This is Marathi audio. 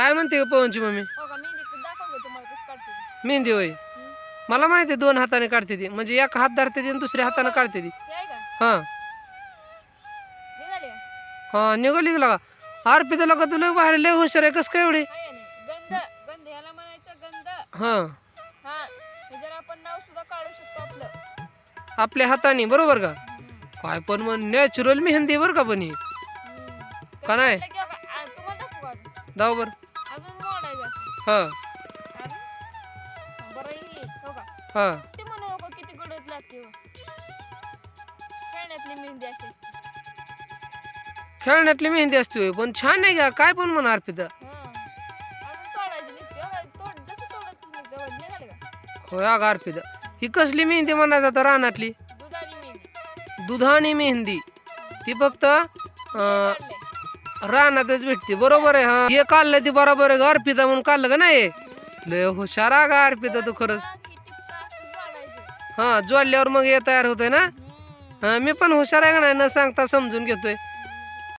काय म्हणते ग पवनची मम्मी? हो मेहंदी ती. होय? मला माहिती दोन हाताने काढते ती. म्हणजे एक हात धरते ती आणि दुसऱ्या हाताने काढते ती. हे हां. निघाली निघाली का? अर्पिता लोक तुला बाहेर लय हुशार आहे. कसं काय एवढी? हां. आपल्या हाताने बरोबर का? काय पण मग नॅचरल मेहंदी बरं का पण ही. का नाही? दाव बरं. हां. बरं ही हो का? हां. ते म्हणू नको किती गडद लागते हो. खेळण्यातली मेहंदी अशी असते. खेळण्यातली मेहंदी असते होय, पण छान आहे का? काय पण म्हणा अर्पिता. हं. अजून तोडायची निघते हो का? तोड जसं तोडत निघते हो, निघाले का? होय अगं अर्पिता. ही कसली मेहंदी म्हणायचं आता रानातली? दुधारी मेहंदी. मेहंदी. ती फक्त अं. रानातच भेटते बरोबर आहे हा. हे काढलं ती बरोबर आहे ग अर्पिता म्हणून काढलं का नाही? लय हुशार आहे का अर्पिता तू खरंच. हा जोडल्यावर मग हे तयार होतंय ना? हा मी पण हुशार आहे का नाही न सांगता समजून घेतोय.